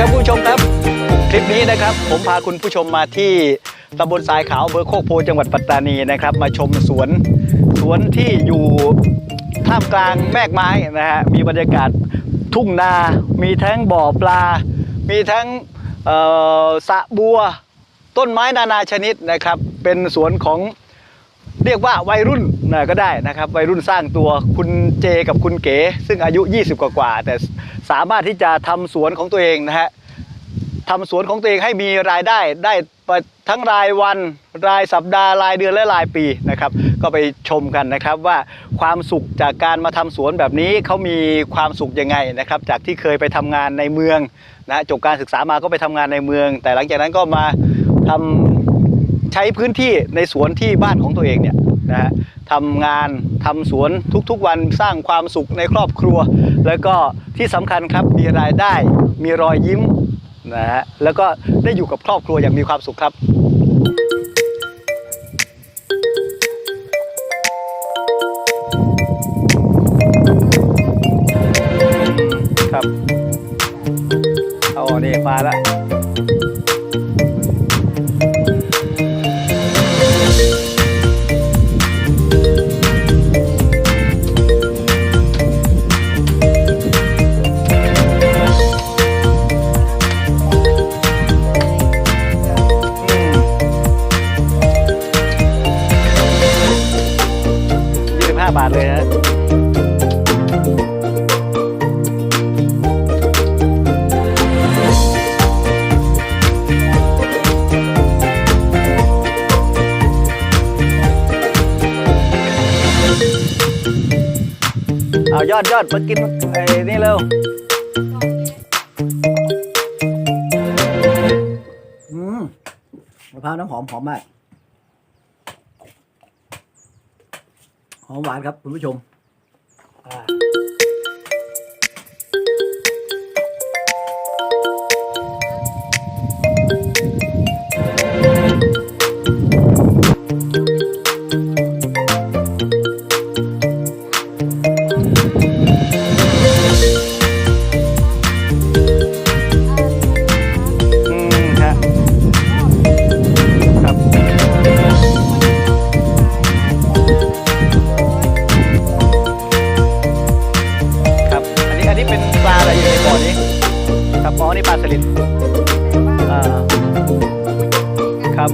ครับผู้ชมครับ คลิปนี้นะครับ ผมพาคุณผู้ชมมาที่ตำบลทรายขาวอำเภอโคกโพจังหวัดปัตตานีนะครับ มาชมสวนสวนที่อยู่ท่ามกลางแมกไม้นะฮะมีบรรยากาศทุ่งนา มีทั้งบ่อปลา มีทั้งสระบัว ต้นไม้นานาชนิดนะครับ เป็นสวนของเรียกว่าวัยรุ่น ก็ได้นะครับวัยรุ่นสร้างตัวคุณเจกับคุณเก๋ ซึ่งอายุ 20 กว่ากว่า แต่สามารถที่จะทำสวนของตัวเองนะฮะทำสวนของตัวเองให้มีรายได้ได้ทั้งรายวันรายสัปดาห์รายเดือนและรายปีนะครับ ก็ไปชมกันนะครับว่าความสุขจากการมาทำสวนแบบนี้เขามีความสุขยังไงนะครับ จากที่เคยไปทำงานในเมืองนะจบการศึกษามาก็ไปทำงานในเมือง แต่หลังจากนั้นก็มาทำ ใช้พื้นที่ในสวนที่บ้านของตัวเองเนี่ยนะฮะทำงานทำสวนทุกๆวันสร้างความสุขในครอบครัว แล้วก็ที่สำคัญครับมีรายได้มีรอยยิ้มนะฮะแล้วก็ได้อยู่กับครอบครัวอย่างมีความสุขครับครับเอานี่มาแล้ว เอายอดยอดมากินไอ้นี่เร็วอืมมะพร้าวน้ำหอมหอมมาก หอมหวานครับคุณผู้ชม นี่ปลาสลิดอ่าครับ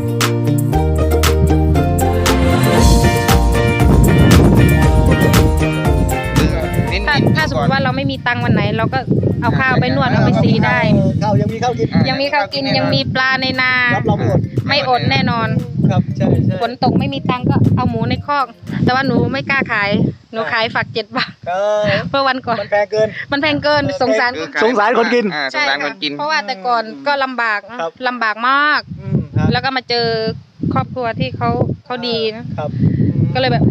ถ้าถ้าสมมติว่าเราไม่มีตังค์วันไหน เราก็เอาข้าวไปนวดเอาไปซีได้ ข้าวยังมีข้าวกินยังมีข้าวกินยังมีปลาในนา รับรองไม่อดไม่อดแน่นอน ครับใช่ใช่ฝนตกไม่มีตังค์ก็เอาหมูในคอก แต่ว่าหนูไม่กล้าขาย หนูขายฝักเจ็ดบาทเออเพื่อวันก่อน มันแพงเกิน มันแพงเกินสงสารสงสารคนกิน อ่าสงใช่สารคค่ะนกิน เพราะว่าแต่ก่อนก็ลำบากครับ ลำบากมาก อืมครับแล้วก็มาเจอครอบครัวที่เขาเขาดีนะครับก็เลยแบบ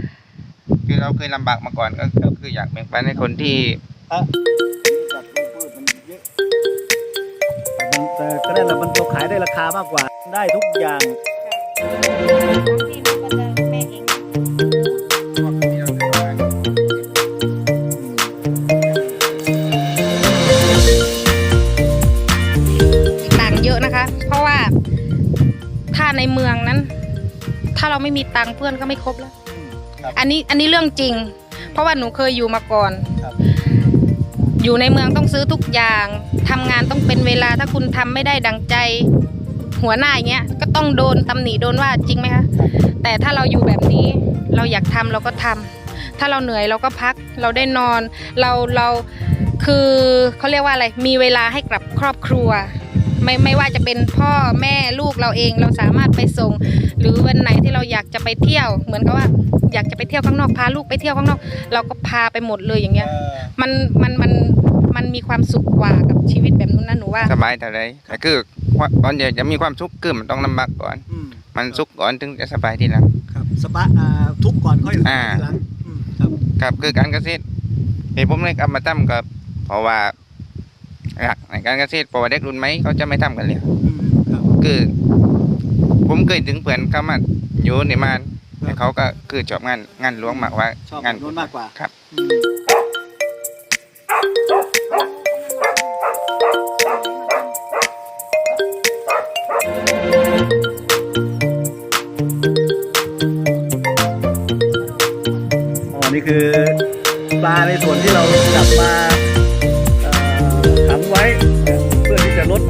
คือเราเคยลำบากมาก่อนก็ก็คืออยากแบ่งปันให้คนที่ฮะแต่ก็ได้แหละมันตัวขายได้ราคามากกว่า ได้ทุกอย่างต่ เราไม่มีตังค์เพื่อนก็ไม่ครบแล้ว ครับอันนี้อันนี้เรื่องจริง เพราะว่าหนูเคยอยู่มาก่อน ครับอยู่ในเมืองต้องซื้อทุกอย่างทำงานต้องเป็นเวลาถ้าคุณทำไม่ได้ดังใจ หัวหน้าอย่างเงี้ยก็ต้องโดนตำหนิโดนว่าจริงไหมคะแต่ถ้าเราอยู่แบบนี้เราอยากทำเราก็ทำถ้าเราเหนื่อยเราก็พักเราได้นอน เราเราคือเขาเรียกว่าอะไรมีเวลาให้กับครอบครัว ไม่ไม่ว่าจะเป็นพ่อแม่ลูกเราเองเราสามารถไปส่ง หรือวันไหนที่เราอยากจะไปเที่ยว เหมือนกับว่าอยากจะไปเที่ยวข้างนอกพาลูกไปเที่ยวข้างนอก เราก็พาไปหมดเลยอย่างเงี้ย มันมันมันมันมีความสุขกว่ากับชีวิตแบบนู้นนะหนูว่า สบายเท่าไรแต่คือว่าก่อนจะจะมีความสุขคือมันต้องลำบากก่อน อืมมันสุขก่อนถึงจะสบายทีหลัง ครับสปาอ่าทุบก่อนค่อยอ่า ทีหลังอืมครับ ครับคือการเกษตรเหตุผมเลยกลับมาทำกับเพราะว่า หลักในการเกษตรปพราวเด็กรุ่นไหมเขาจะไม่ทำกันเลยคือ ผมเคยถึงเผื่อนเขามาอยู่ในมานแต่เขาก็คือชอบงานงานล้วงมากว่า งานล้วงมากกว่าครับนี่คือปลาในส่วนที่เราจับมา ไว้ เพื่อที่จะลด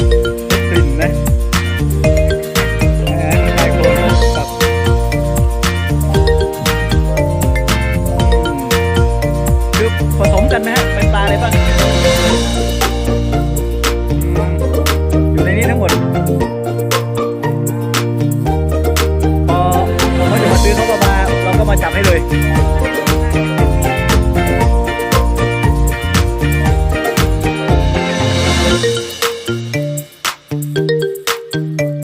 กลิ่นนะคือผสมกันนะฮเป็นปลาอะไรบ้อยู่ในนี้ทั้งหมดพอเขาจะมาซื้อเขาก็มา เราก็มาจับให้เลย